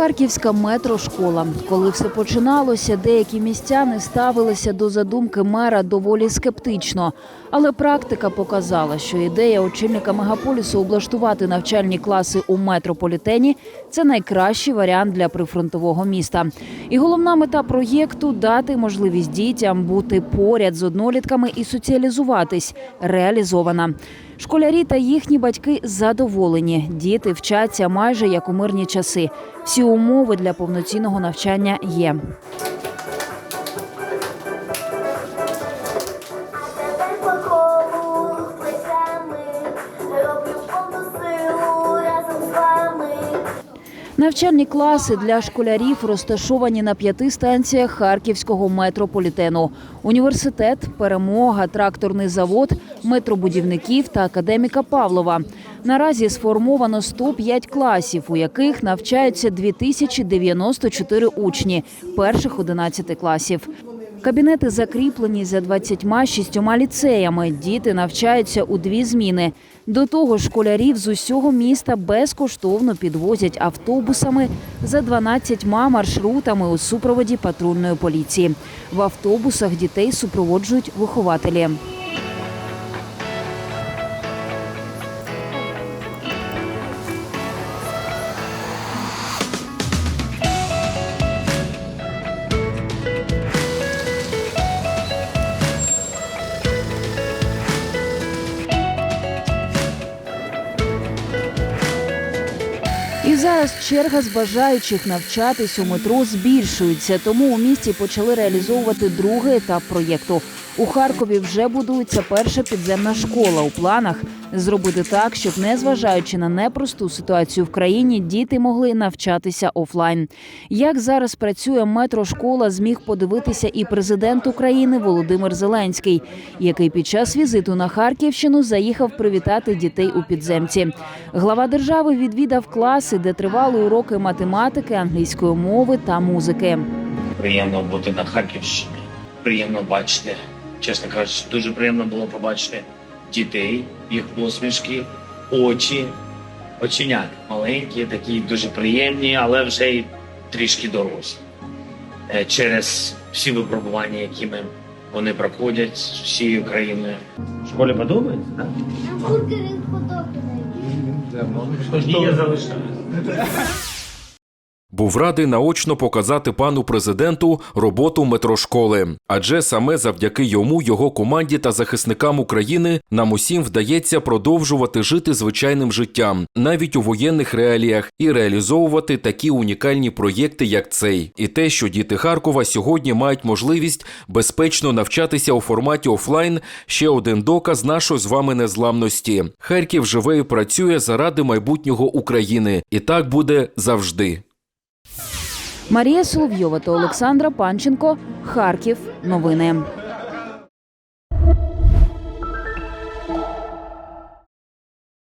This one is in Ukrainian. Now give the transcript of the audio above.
Харківська метрошкола. Коли все починалося, деякі містяни ставилися до задумки мера доволі скептично. Але практика показала, що ідея очільника мегаполісу облаштувати навчальні класи у метрополітені це найкращий варіант для прифронтового міста. І головна мета проєкту дати можливість дітям бути поряд з однолітками і соціалізуватись реалізована. Школярі та їхні батьки задоволені. Діти вчаться майже як у мирні часи. Всі умови для повноцінного навчання є. Навчальні класи для школярів розташовані на п'яти станціях харківського метрополітену: університет, перемога, тракторний завод, метробудівників та академіка Павлова. Наразі сформовано 105 класів, у яких навчаються 2094 учні перших 11 класів. Кабінети закріплені за 26 ліцеями. Діти навчаються у дві зміни. До того школярів з усього міста безкоштовно підвозять автобусами за 12 маршрутами у супроводі патрульної поліції. В автобусах дітей супроводжують вихователі. І зараз черга з бажаючих навчатись у метро збільшується. Тому у місті почали реалізовувати другий етап проєкту. У Харкові вже будується перша підземна школа. У планах зробити так, щоб, незважаючи на непросту ситуацію в країні, діти могли навчатися офлайн. Як зараз працює метрошкола, зміг подивитися і президент України Володимир Зеленський, який під час візиту на Харківщину заїхав привітати дітей у підземці. Глава держави відвідав класи, де тривали уроки математики, англійської мови та музики. приємно бути на Харківщині. Приємно бачити, чесно кажучи, дуже приємно було побачити дітей, їх посмішки, очі, оченята маленькі, такі дуже приємні, але вже й трішки дорослі. Е, Через всі випробування, якими вони проходять з всією країною. В школі подобається, так? Бургери подобається. Ні, я залишаю. Був радий наочно показати пану президенту роботу метрошколи, адже саме завдяки йому, його команді та захисникам України нам усім вдається продовжувати жити звичайним життям, навіть у воєнних реаліях, і реалізовувати такі унікальні проєкти, як цей, і те, що діти Харкова сьогодні мають можливість безпечно навчатися у форматі офлайн. Ще один доказ нашої з вами незламності. Харків живе і працює заради майбутнього України, і так буде завжди. Марія Соловйова та Олександра Панченко. Харків. Новини.